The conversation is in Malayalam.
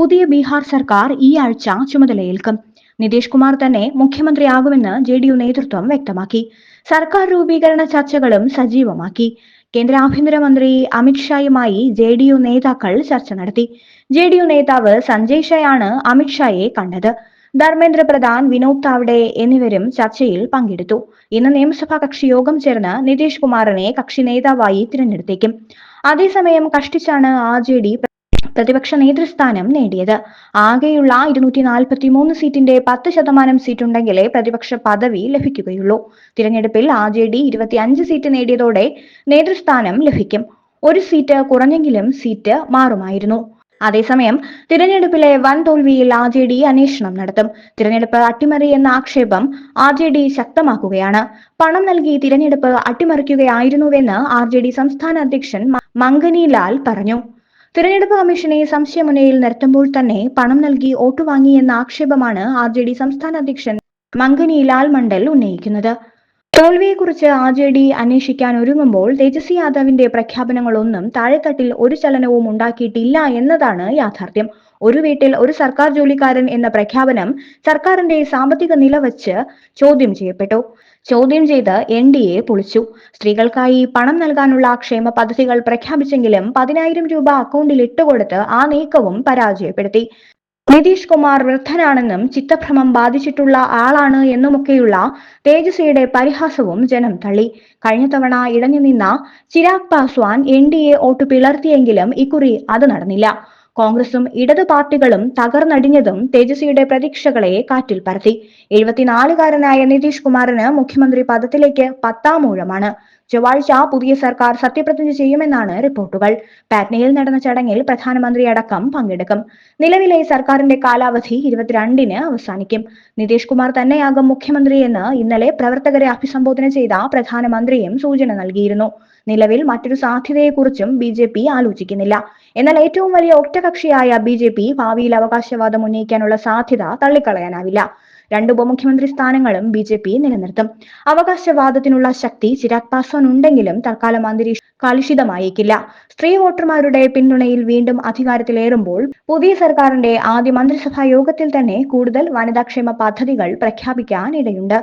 പുതിയ ബീഹാർ സർക്കാർ ഈ ആഴ്ച ചുമതലയേൽക്കും. നിതീഷ് കുമാർ തന്നെ മുഖ്യമന്ത്രിയാകുമെന്ന് ജെ ഡി യു നേതൃത്വം വ്യക്തമാക്കി. സർക്കാർ രൂപീകരണ ചർച്ചകളും സജീവമാക്കി. കേന്ദ്ര ആഭ്യന്തരമന്ത്രി അമിത്ഷായുമായി ജെ ഡി യു നേതാക്കൾ ചർച്ച നടത്തി. ജെ ഡി യു നേതാവ് സഞ്ജയ് ഷയാണ് അമിത്ഷായെ കണ്ടത്. ധർമ്മേന്ദ്ര പ്രധാൻ വിനോദ് താവ്ഡെ എന്നിവരും ചർച്ചയിൽ പങ്കെടുത്തു. ഇന്ന് നിയമസഭാ കക്ഷി യോഗം ചേർന്ന് നിതീഷ് കുമാറിനെ കക്ഷി നേതാവായി തിരഞ്ഞെടുത്തേക്കും. അതേസമയം കഷ്ടിച്ചാണ് ആർ ജെ ഡി പ്രതിപക്ഷ നേതൃസ്ഥാനം നേടിയത്. ആകെയുള്ള ഇരുന്നൂറ്റി നാൽപ്പത്തി മൂന്ന് സീറ്റിന്റെ പത്ത് ശതമാനം സീറ്റുണ്ടെങ്കിലേ പ്രതിപക്ഷ പദവി ലഭിക്കുകയുള്ളൂ. തിരഞ്ഞെടുപ്പിൽ ആർ ജെ ഡി ഇരുപത്തിയഞ്ച് സീറ്റ് നേടിയതോടെ നേതൃസ്ഥാനം ലഭിക്കും. ഒരു സീറ്റ് കുറഞ്ഞെങ്കിലും സീറ്റ് മാറുമായിരുന്നു. അതേസമയം തിരഞ്ഞെടുപ്പിലെ വൻ തോൽവിയിൽ ആർ ജെ ഡി അന്വേഷണം നടത്തും. തിരഞ്ഞെടുപ്പ് അട്ടിമറി എന്ന ആക്ഷേപം ആർ ജെ ഡി ശക്തമാക്കുകയാണ്. പണം നൽകി തിരഞ്ഞെടുപ്പ് അട്ടിമറിക്കുകയായിരുന്നുവെന്ന് ആർ ജെ ഡി സംസ്ഥാന അധ്യക്ഷൻ മങ്കനി ലാൽ പറഞ്ഞു. തിരഞ്ഞെടുപ്പ് കമ്മീഷനെ സംശയമുനയിൽ നിർത്തുമ്പോൾ തന്നെ പണം നൽകി വോട്ട് വാങ്ങി എന്ന ആക്ഷേപമാണ് ആർ ജെ ഡി സംസ്ഥാന അധ്യക്ഷൻ മങ്കനി ലാൽ മണ്ഡൽ ഉന്നയിക്കുന്നത്. തോൽവിയെക്കുറിച്ച് ആർ ജെ ഡി അന്വേഷിക്കാൻ ഒരുങ്ങുമ്പോൾ തേജസ്വി യാദവിന്റെ പ്രഖ്യാപനങ്ങളൊന്നും താഴെത്തട്ടിൽ ഒരു ചലനവും ഉണ്ടാക്കിയിട്ടില്ല എന്നതാണ് യാഥാർത്ഥ്യം. ഒരു വീട്ടിൽ ഒരു സർക്കാർ ജോലിക്കാരൻ എന്ന പ്രഖ്യാപനം സർക്കാരിന്റെ സാമ്പത്തിക നില വച്ച് ചോദ്യം ചെയ്യപ്പെട്ടു. ചോദ്യം ചെയ്ത് എൻ ഡി എ പൊളിച്ചു. സ്ത്രീകൾക്കായി പണം നൽകാനുള്ള ക്ഷേമ പദ്ധതികൾ പ്രഖ്യാപിച്ചെങ്കിലും പതിനായിരം രൂപ അക്കൗണ്ടിൽ ഇട്ടുകൊടുത്ത് ആ നീക്കവും പരാജയപ്പെടുത്തി. നിതീഷ് കുമാർ വൃദ്ധനാണെന്നും ചിത്തഭ്രമം ബാധിച്ചിട്ടുള്ള ആളാണ് എന്നുമൊക്കെയുള്ള തേജസ്വിയുടെ പരിഹാസവും ജനം തള്ളി. കഴിഞ്ഞ തവണ ഇടഞ്ഞു നിന്ന Chirag Paswan N D A vote പിളർത്തിയെങ്കിലും ഇക്കുറി അത് നടന്നില്ല. കോൺഗ്രസും ഇടതു പാർട്ടികളും തകർന്നടിഞ്ഞതും തേജസ്വിയുടെ പ്രതീക്ഷകളെ കാറ്റിൽ പറത്തി എഴുപത്തിനാലുകാരനായ നിതീഷ് കുമാറിന് മുഖ്യമന്ത്രി പദത്തിലേക്ക് പത്താം ഊഴമാണ്. ചൊവ്വാഴ്ച പുതിയ സർക്കാർ സത്യപ്രതിജ്ഞ ചെയ്യുമെന്നാണ് റിപ്പോർട്ടുകൾ. പാറ്റ്നയിൽ നടന്ന ചടങ്ങിൽ പ്രധാനമന്ത്രി അടക്കം പങ്കെടുക്കും. നിലവിലെ സർക്കാരിന്റെ കാലാവധി ഇരുപത്തിരണ്ടിന് അവസാനിക്കും. നിതീഷ് കുമാർ തന്നെയാകും മുഖ്യമന്ത്രിയെന്ന് ഇന്നലെ പ്രവർത്തകരെ അഭിസംബോധന ചെയ്ത പ്രധാനമന്ത്രിയും സൂചന നൽകിയിരുന്നു. നിലവിൽ മറ്റൊരു സാധ്യതയെക്കുറിച്ചും ബി ജെ പി ആലോചിക്കുന്നില്ല. എന്നാൽ ഏറ്റവും വലിയ ഒറ്റകക്ഷിയായ ബി ജെ പി ഭാവിയിൽ അവകാശവാദം ഉന്നയിക്കാനുള്ള സാധ്യത തള്ളിക്കളയാനാവില്ല. രണ്ട് ഉപമുഖ്യമന്ത്രി സ്ഥാനങ്ങളും ബി ജെ പി നിലനിർത്തും. അവകാശവാദത്തിനുള്ള ശക്തി ചിരാഗ് പാസ്വാൻ ഉണ്ടെങ്കിലും തൽക്കാലം അന്തരീക്ഷം കലുഷിതമായേക്കില്ല. സ്ത്രീ വോട്ടർമാരുടെ പിന്തുണയിൽ വീണ്ടും അധികാരത്തിലേറുമ്പോൾ പുതിയ സർക്കാരിന്റെ ആദ്യ മന്ത്രിസഭാ യോഗത്തിൽ തന്നെ കൂടുതൽ വനിതാക്ഷേമ പദ്ധതികൾ പ്രഖ്യാപിക്കാൻ ഇടയുണ്ട്